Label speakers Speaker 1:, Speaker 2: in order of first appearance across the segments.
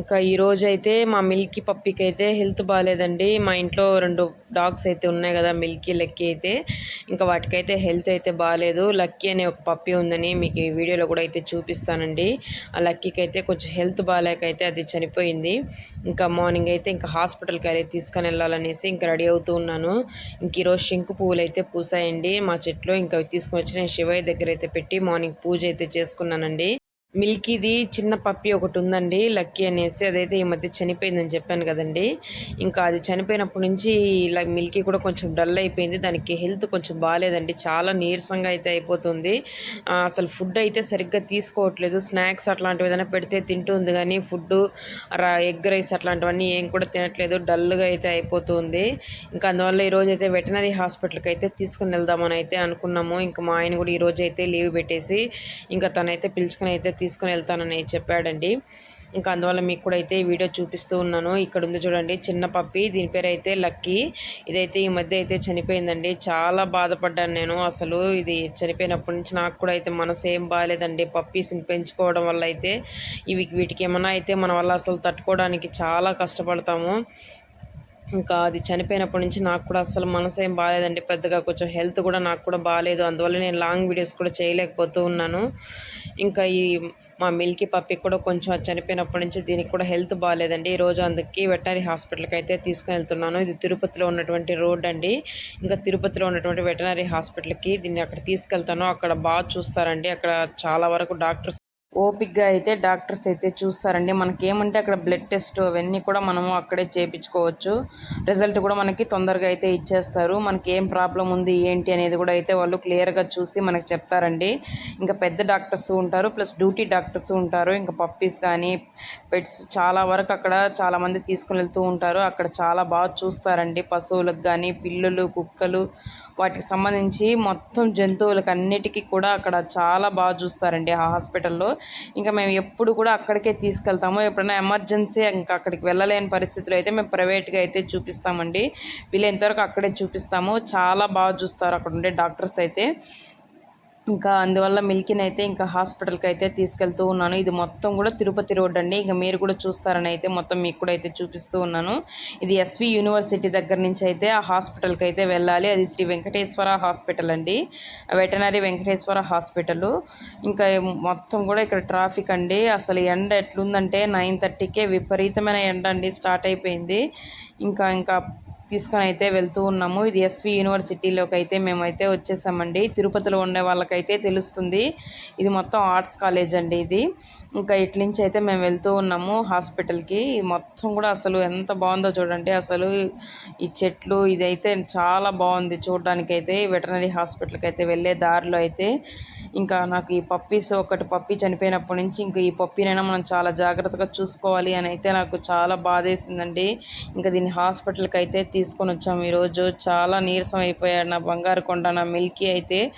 Speaker 1: ఇంకా ఈరోజు అయితే మా మిల్కీ పప్పికి అయితే హెల్త్ బాగాలేదండి మా ఇంట్లో రెండు డాగ్స్ అయితే ఉన్నాయి కదా మిల్కీ లక్కీ అయితే. ఇంకా వాటికైతే హెల్త్ అయితే బాగాలేదు లక్కీ అనే ఒక పప్పి ఉందని మీకు ఈ వీడియోలో కూడా అయితే చూపిస్తానండి. ఆ లక్కీకి అయితే కొంచెం హెల్త్ బాగాలేక అయితే అది చనిపోయింది. ఇంకా మార్నింగ్ అయితే ఇంకా హాస్పిటల్కి అయితే తీసుకొని వెళ్ళాలనేసి ఇంకా రెడీ అవుతూ ఉన్నాను. ఇంక ఈరోజు శంకు పువ్వులు అయితే పూసాయండి. మా చెట్లు ఇంకా తీసుకొని వచ్చిన నేను శివయ్య దగ్గర అయితే పెట్టి మార్నింగ్ పూజ అయితే చేసుకున్నానండి. మిల్కీది చిన్న పప్పి ఒకటి ఉందండి లక్కీ అనేసి అదైతే ఈ మధ్య చనిపోయిందని చెప్పాను కదండి. ఇంకా అది చనిపోయినప్పటి నుంచి ఇలా మిల్కీ కూడా కొంచెం డల్ అయిపోయింది. దానికి హెల్త్ కొంచెం బాగాలేదండి చాలా నీరసంగా అయితే అయిపోతుంది. అసలు ఫుడ్ అయితే సరిగ్గా తీసుకోవట్లేదు. స్నాక్స్ అట్లాంటివి ఏదైనా పెడితే తింటుంది కానీ ఫుడ్ ఎగ్ రైస్ అట్లాంటివన్నీ ఏం కూడా తినట్లేదు. డల్గా అయితే అయిపోతుంది. ఇంకా అందువల్ల ఈరోజు అయితే వెటనరీ హాస్పిటల్కి అయితే తీసుకుని వెళ్దామని అయితే అనుకున్నాము. ఇంకా మా ఆయన కూడా ఈరోజు అయితే లీవ్ పెట్టేసి ఇంకా తనైతే పిలుచుకుని అయితే తీసుకుని వెళ్తానని చెప్పాడండి. ఇంకా అందువల్ల మీకు కూడా అయితే ఈ వీడియో చూపిస్తూ ఉన్నాను. ఇక్కడ ఉంది చూడండి చిన్న పప్పి. దీని పేరు అయితే లక్కీ. ఇదైతే ఈ మధ్య అయితే చనిపోయిందండి. చాలా బాధపడ్డాను నేను. అసలు ఇది చనిపోయినప్పటి నుంచి నాకు కూడా అయితే మనసు ఏం బాగాలేదండి పప్పీస్ని పెంచుకోవడం వల్ల అయితే ఇవి వీటికి ఏమైనా అయితే మన వల్ల అసలు తట్టుకోవడానికి చాలా కష్టపడతాము. ఇంకా అది చనిపోయినప్పటి నుంచి నాకు కూడా అసలు మనసు ఏం బాగాలేదండి పెద్దగా కొంచెం హెల్త్ కూడా నాకు కూడా బాగాలేదు అందువల్ల నేను లాంగ్ వీడియోస్ కూడా చేయలేకపోతూ ఉన్నాను. ఇంకా ఈ మా మిల్కీ పప్పి కూడా కొంచెం చనిపోయినప్పటి నుంచి దీనికి కూడా హెల్త్ బాగాలేదండి. ఈ రోజు అందుకే వెటనరీ హాస్పిటల్కి అయితే తీసుకుని వెళ్తున్నాను. ఇది తిరుపతిలో ఉన్నటువంటి రోడ్ అండి. ఇంకా తిరుపతిలో ఉన్నటువంటి వెటనరీ హాస్పిటల్కి దీన్ని అక్కడ తీసుకెళ్తాను. అక్కడ బాగా చూస్తారండి. అక్కడ చాలా వరకు డాక్టర్స్ ఓపిక్గా అయితే డాక్టర్స్ అయితే చూస్తారండి. మనకి ఏమంటే అక్కడ బ్లడ్ టెస్ట్ అవన్నీ కూడా మనము అక్కడే చేయించుకోవచ్చు రిజల్ట్ కూడా మనకి తొందరగా అయితే ఇచ్చేస్తారు. మనకి ఏం ప్రాబ్లం ఉంది ఏంటి అనేది కూడా అయితే వాళ్ళు క్లియర్గా చూసి మనకు చెప్తారండి. ఇంకా పెద్ద డాక్టర్స్ ఉంటారు ప్లస్ డ్యూటీ డాక్టర్స్ ఉంటారు. ఇంకా పప్పీస్ కానీ పెట్స్ చాలా వరకు అక్కడ చాలామంది తీసుకుని వెళ్తూ ఉంటారు. అక్కడ చాలా బాగా చూస్తారండి. పశువులకు కానీ పిల్లులు కుక్కలు వాటికి సంబంధించి మొత్తం జంతువులకు అన్నిటికీ కూడా అక్కడ చాలా బాగా చూస్తారండి ఆ హాస్పిటల్లో. ఇంకా మేము ఎప్పుడు కూడా అక్కడికే తీసుకెళ్తాము. ఎప్పుడైనా ఎమర్జెన్సీ ఇంకా అక్కడికి వెళ్ళలేని పరిస్థితిలో అయితే మేము ప్రైవేట్గా అయితే చూపిస్తామండి. వీళ్ళంతవరకు అక్కడే చూపిస్తాము. చాలా బాగా చూస్తారు అక్కడ ఉండే డాక్టర్స్ అయితే. ఇంకా అందువల్ల మిల్కిని అయితే ఇంకా హాస్పిటల్కి అయితే తీసుకెళ్తూ ఉన్నాను. ఇది మొత్తం కూడా తిరుపతి రోడ్ అండి. ఇంకా మీరు కూడా చూస్తారని అయితే మొత్తం మీకు కూడా అయితే చూపిస్తూ ఉన్నాను. ఇది ఎస్వి యూనివర్సిటీ దగ్గర నుంచి అయితే ఆ హాస్పిటల్కి అయితే వెళ్ళాలి. అది శ్రీ వెంకటేశ్వర హాస్పిటల్ అండి. Veterinary Venkateswara hospital. ఇంకా మొత్తం కూడా ఇక్కడ ట్రాఫిక్ అండి. అసలు ఎండ ఎట్లుందంటే నైన్ థర్టీకే విపరీతమైన ఎండ అండి. స్టార్ట్ అయిపోయింది. ఇంకా ఇంకా తీసుకొని అయితే వెళ్తూ ఉన్నాము. ఇది ఎస్వి యూనివర్సిటీలోకి అయితే మేమైతే వచ్చేసామండి. తిరుపతిలో ఉండే వాళ్ళకైతే తెలుస్తుంది. ఇది మొత్తం ఆర్ట్స్ కాలేజ్ అండి ఇది. ఇంకా ఇట్ల నుంచి అయితే మేము వెళ్తూ ఉన్నాము హాస్పిటల్కి. మొత్తం కూడా అసలు ఎంత బాగుందో చూడండి. అసలు ఈ చెట్లు ఇదైతే చాలా బాగుంది చూడడానికైతే. అయితే వెటనరీ హాస్పిటల్కి అయితే వెళ్ళే దారిలో అయితే ఇంకా నాకు ఈ పప్పీస్ ఒకటి పప్పి చనిపోయినప్పటి నుంచి ఇంకా ఈ పప్పినైనా మనం చాలా జాగ్రత్తగా చూసుకోవాలి అని అయితే నాకు చాలా బాధేసిందండి. ఇంకా దీన్ని హాస్పిటల్కి అయితే తీసుకొని వచ్చాము ఈరోజు. చాలా నీరసం అయిపోయాడు నా బంగారు కొండ నా మిల్కీ అయితే.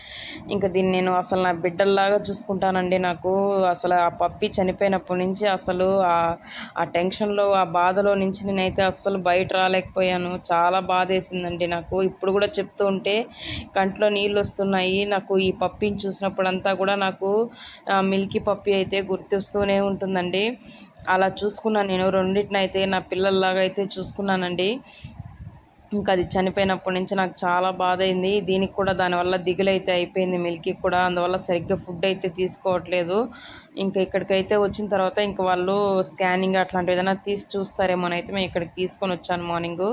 Speaker 1: ఇంకా దీన్ని నేను అసలు నా బిడ్డల్లాగా చూసుకుంటానండి నాకు. అసలు ఆ పప్పి చనిపోయినప్పటి నుంచి అసలు ఆ- ఆ టెన్షన్లో ఆ బాధలో నుంచి నేనైతే అస్సలు బయట రాలేకపోయాను. చాలా బాధేసిందండి నాకు. ఇప్పుడు కూడా చెప్తూ ఉంటే కంట్లో నీళ్ళు వస్తున్నాయి. నాకు ఈ పప్పిని చూసినప్పుడు అప్పుడంతా కూడా నాకు మిల్కీ పప్పి అయితే గుర్తిస్తూనే ఉంటుందండి. అలా చూసుకున్నాను నేను రెండింటిని అయితే నా పిల్లల్లాగా అయితే చూసుకున్నానండి. ఇంకా అది చనిపోయినప్పటి నుంచి నాకు చాలా బాధ అయింది దీనికి కూడా దానివల్ల దిగులు అయితే అయిపోయింది మిల్కీ కూడా. అందువల్ల సరిగ్గా ఫుడ్ అయితే తీసుకోవట్లేదు. ఇంకా ఇక్కడికైతే వచ్చిన తర్వాత ఇంకా వాళ్ళు స్కానింగ్ అట్లాంటివి ఏదైనా తీసి చూస్తారేమోనైతే మేము ఇక్కడికి తీసుకొని వచ్చాను మార్నింగ్.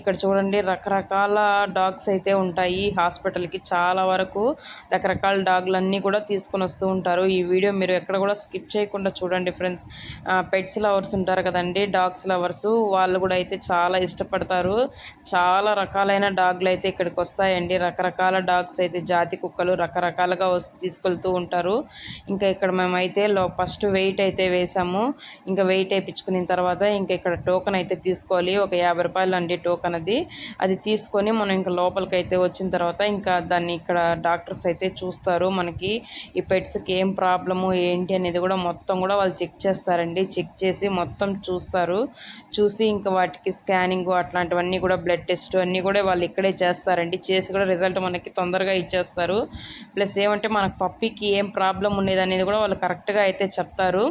Speaker 1: ఇక్కడ చూడండి రకరకాల డాగ్స్ అయితే ఉంటాయి హాస్పిటల్కి. చాలా వరకు రకరకాల డాగ్లన్నీ కూడా తీసుకొని వస్తూ ఉంటారు. ఈ వీడియో మీరు ఎక్కడ కూడా స్కిప్ చేయకుండా చూడండి ఫ్రెండ్స్. పెట్స్ లవర్స్ ఉంటారు కదండి డాగ్స్ లవర్స్ వాళ్ళు కూడా అయితే చాలా ఇష్టపడతారు. చాలా రకాలైన డాగ్లు అయితే ఇక్కడికి వస్తాయండి. రకరకాల డాగ్స్ అయితే జాతి కుక్కలు రకరకాలుగా తీసుకెళ్తూ ఉంటారు. ఇంకా ఇక్కడ మేమైతే లో ఫస్ట్ వెయిట్ అయితే వేసాము. ఇంకా వెయిట్ వేయించుకున్న తర్వాత ఇంకా ఇక్కడ టోకెన్ అయితే తీసుకోవాలి. ఒక యాభై రూపాయలు అండి టోకెన్ అది. అది తీసుకొని మనం ఇంకా లోపలికి అయితే వచ్చిన తర్వాత ఇంకా దాన్ని ఇక్కడ డాక్టర్స్ అయితే చూస్తారు మనకి. ఈ పెట్స్కి ఏం ప్రాబ్లము ఏంటి అనేది కూడా మొత్తం కూడా వాళ్ళు చెక్ చేస్తారండి. చెక్ చేసి మొత్తం చూస్తారు. చూసి ఇంకా వాటికి స్కానింగ్ అట్లాంటివన్నీ కూడా బ్లడ్ టెస్ట్ అన్నీ కూడా వాళ్ళు ఇక్కడే చేస్తారండి. చేసి కూడా రిజల్ట్ మనకి తొందరగా ఇచ్చేస్తారు. ప్లస్ ఏమంటే మనకు పప్పికి ఏం ప్రాబ్లం ఉండేది అనేది కూడా వాళ్ళు కరెక్ట్గా అయితే చెప్తారు.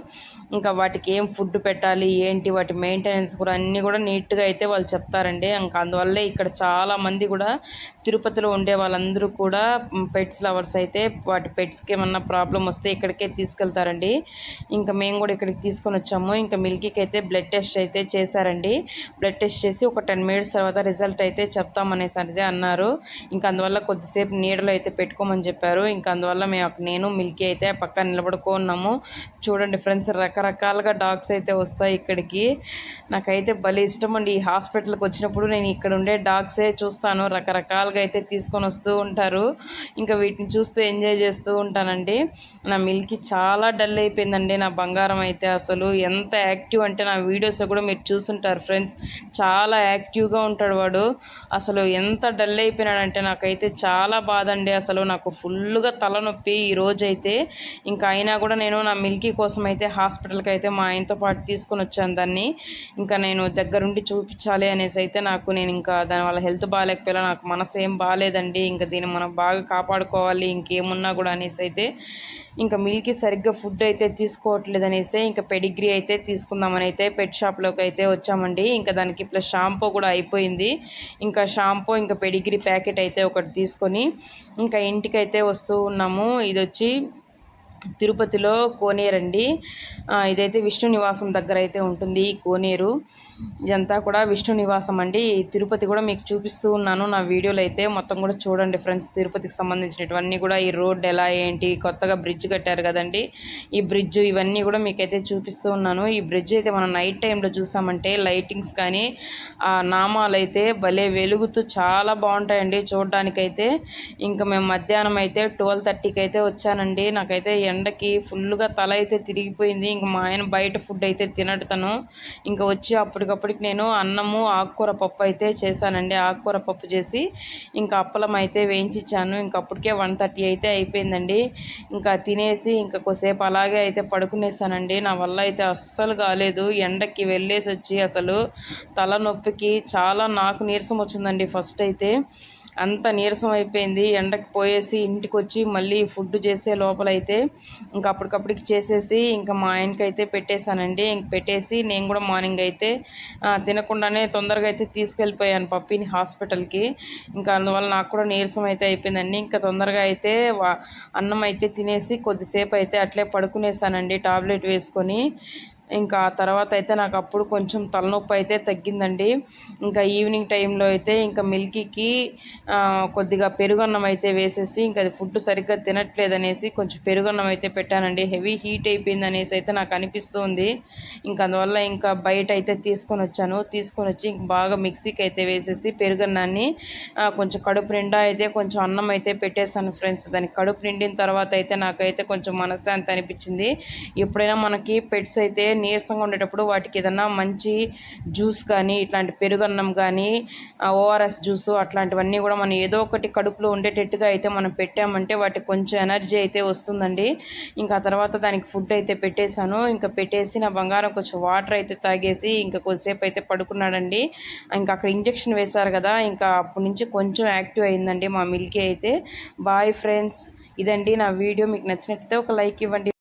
Speaker 1: ఇంకా వాటికి ఏం ఫుడ్ పెట్టాలి ఏంటి వాటి మెయింటెనెన్స్ కూడా అన్నీ కూడా నీట్గా అయితే వాళ్ళు చెప్తారండి. ఇంకా అందువల్లే ఇక్కడ చాలా మంది కూడా తిరుపతిలో ఉండే వాళ్ళందరూ కూడా పెట్స్ లవర్స్ అయితే వాటి పెట్స్కి ఏమన్నా ప్రాబ్లం వస్తే ఇక్కడికే తీసుకెళ్తారండి. ఇంకా మేము కూడా ఇక్కడికి తీసుకొని వచ్చాము. ఇంకా మిల్కీకి అయితే బ్లడ్ టెస్ట్ అయితే చేశారండి. బ్లడ్ టెస్ట్ చేసి ఒక టెన్ మినిట్స్ తర్వాత రిజల్ట్ అయితే చెప్తామనేసి అనేది అన్నారు. ఇంకా అందువల్ల కొద్దిసేపు నీడలో అయితే పెట్టుకోమని చెప్పారు. ఇంకా అందువల్ల మేము నేను మిల్కీ అయితే పక్కన నిలబడుకున్నాము చూడండి ఫ్రెండ్స్ రకరకాలుగా డాగ్స్ అయితే వస్తాయి ఇక్కడికి. నాకైతే భలే ఇష్టం అండి ఈ హాస్పిటల్కి వచ్చినప్పుడు. నేను ఇక్కడ ఉండే డాగ్సే చూస్తాను. రకరకాలుగా అయితే తీసుకొని వస్తూ ఉంటారు. ఇంకా వీటిని చూస్తూ ఎంజాయ్ చేస్తూ ఉంటానండి. నా మిల్కీ చాలా డల్ అయిపోయిందండి నా బంగారం అయితే అసలు. ఎంత యాక్టివ్ అంటే నా వీడియోస్లో కూడా మీరు చూసుంటారు ఫ్రెండ్స్. చాలా యాక్టివ్గా ఉంటాడు వాడు. అసలు ఎంత డల్ అయిపోయినాడంటే నాకైతే చాలా బాధ అండి అసలు. నాకు ఫుల్గా తలనొప్పి ఈ రోజైతే. ఇంకా అయినా కూడా నేను నేను నా మిల్కీ కోసం అయితే హాస్పిటల్కి అయితే మా ఆయనతో పాటు తీసుకొని వచ్చాను దాన్ని. ఇంకా నేను దగ్గరుండి చూపించాలి అనేసి అయితే నాకు నేను ఇంకా దానివల్ల హెల్త్ బాగాలేకపోయినా నాకు మనసు ఏం బాగాలేదండి ఇంకా దీన్ని మనం బాగా కాపాడుకోవాలి ఇంకేమున్నా కూడా అనేసి అయితే ఇంకా మిల్కి సరిగ్గా ఫుడ్ అయితే తీసుకోవట్లేదు అనేసి ఇంకా పెడిగ్రీ అయితే తీసుకుందామని అయితే పెట్ షాప్లోకి అయితే వచ్చామండి. ఇంకా దానికి ప్లస్ షాంపూ కూడా అయిపోయింది. ఇంకా షాంపూ ఇంకా పెడిగ్రీ ప్యాకెట్ అయితే ఒకటి తీసుకొని ఇంకా ఇంటికైతే వస్తూ ఉన్నాము. ఇది వచ్చి తిరుపతిలో కోనేరు అండి ఇదైతే విష్ణు నివాసం దగ్గర అయితే ఉంటుంది ఈ కోనేరు. ఇదంతా కూడా విష్ణు నివాసం అండి. తిరుపతి కూడా మీకు చూపిస్తూ ఉన్నాను. నా వీడియోలు అయితే మొత్తం కూడా చూడండి ఫ్రెండ్స్. తిరుపతికి సంబంధించినటువన్నీ కూడా ఈ రోడ్ ఎలా ఏంటి కొత్తగా బ్రిడ్జ్ కట్టారు కదండి. ఈ బ్రిడ్జ్ ఇవన్నీ కూడా మీకైతే చూపిస్తూ ఉన్నాను. ఈ బ్రిడ్జ్ అయితే మనం నైట్ టైంలో చూసామంటే లైటింగ్స్ కానీ ఆ నామాలు అయితే భలే వెలుగుతూ చాలా బాగుంటాయండి చూడడానికైతే. ఇంకా మేము మధ్యాహ్నం అయితే ట్వెల్వ్ థర్టీకి అయితే వచ్చానండి. నాకైతే ఎండకి ఫుల్గా తల అయితే తిరిగిపోయింది. ఇంకా మా ఆయన బయట ఫుడ్ అయితే తినడతాను ఇంకా వచ్చి అప్పటికప్పటికి నేను అన్నము ఆకుకూర పప్పు అయితే చేశానండి. ఆకుకూర పప్పు చేసి ఇంకా అప్పలం అయితే వేయించిచ్చాను. ఇంకా అప్పటికే వన్ థర్టీ అయితే అయిపోయిందండి. ఇంకా తినేసి ఇంకా కొద్దిసేపు అలాగే అయితే పడుకునేసానండి. నా వల్ల అయితే అస్సలు కాలేదు. ఎండకి వెళ్ళేసి వచ్చి అసలు తలనొప్పికి చాలా నాకు నీరసం వచ్చిందండి ఫస్ట్ అయితే. అంత నీరసం అయిపోయింది. ఎండకు పోయేసి ఇంటికి వచ్చి మళ్ళీ ఫుడ్ చేసే లోపలైతే ఇంకా అప్పటికప్పటికి చేసేసి ఇంకా మా ఆయనకి అయితే పెట్టేశానండి. ఇంక పెట్టేసి నేను కూడా మార్నింగ్ అయితే తినకుండానే తొందరగా అయితే తీసుకెళ్ళిపోయాను పప్పిని హాస్పిటల్కి. ఇంకా అందువల్ల నాకు కూడా నీరసం అయితే అయిపోయిందండి. ఇంకా తొందరగా అయితే అన్నం అయితే తినేసి కొద్దిసేపు అయితే అట్లే పడుకునేసానండి టాబ్లెట్ వేసుకొని. ఇంకా తర్వాత అయితే నాకు అప్పుడు కొంచెం తలనొప్పి అయితే తగ్గిందండి. ఇంకా ఈవినింగ్ టైంలో అయితే ఇంకా మిల్కీకి కొద్దిగా పెరుగన్నం అయితే వేసేసి ఇంకా అది ఫుడ్ సరిగ్గా తినట్లేదనేసి కొంచెం పెరుగన్నం అయితే పెట్టానండి. హెవీ హీట్ అయిపోయింది అనేసి అయితే నాకు అనిపిస్తుంది. ఇంకా అందువల్ల ఇంకా బయట అయితే తీసుకొని వచ్చాను. తీసుకొని వచ్చి ఇంక బాగా మిక్సీకి అయితే వేసేసి పెరుగన్నాన్ని కొంచెం కడుపు నిండా అయితే కొంచెం అన్నం అయితే పెట్టేశాను ఫ్రెండ్స్. దానికి కడుపు నిండిన తర్వాత అయితే నాకైతే కొంచెం మనశ్శాంతి అనిపించింది. ఎప్పుడైనా మనకి పెట్స్ అయితే నీరసంగా ఉండేటప్పుడు వాటికి ఏదన్నా మంచి జ్యూస్ కానీ ఇట్లాంటి పెరుగన్నం కానీ ఓఆర్ఎస్ జ్యూస్ అట్లాంటివన్నీ కూడా మనం ఏదో ఒకటి కడుపులో ఉండేటట్టుగా అయితే మనం పెట్టామంటే వాటికి కొంచెం ఎనర్జీ అయితే వస్తుందండి. ఇంకా తర్వాత దానికి ఫుడ్ అయితే పెట్టేశాను. ఇంకా పెట్టేసి నా బంగారం కొంచెం వాటర్ అయితే తాగేసి ఇంకా కొద్దిసేపు అయితే పడుకున్నాడండి. ఇంకా అక్కడ ఇంజెక్షన్ వేశారు కదా ఇంకా అప్పటి నుంచి కొంచెం యాక్టివ్ అయిందండి మా మిల్కీ అయితే. బాయ్ ఫ్రెండ్స్ ఇదండి నా వీడియో. మీకు నచ్చినట్లయితే ఒక లైక్ ఇవ్వండి.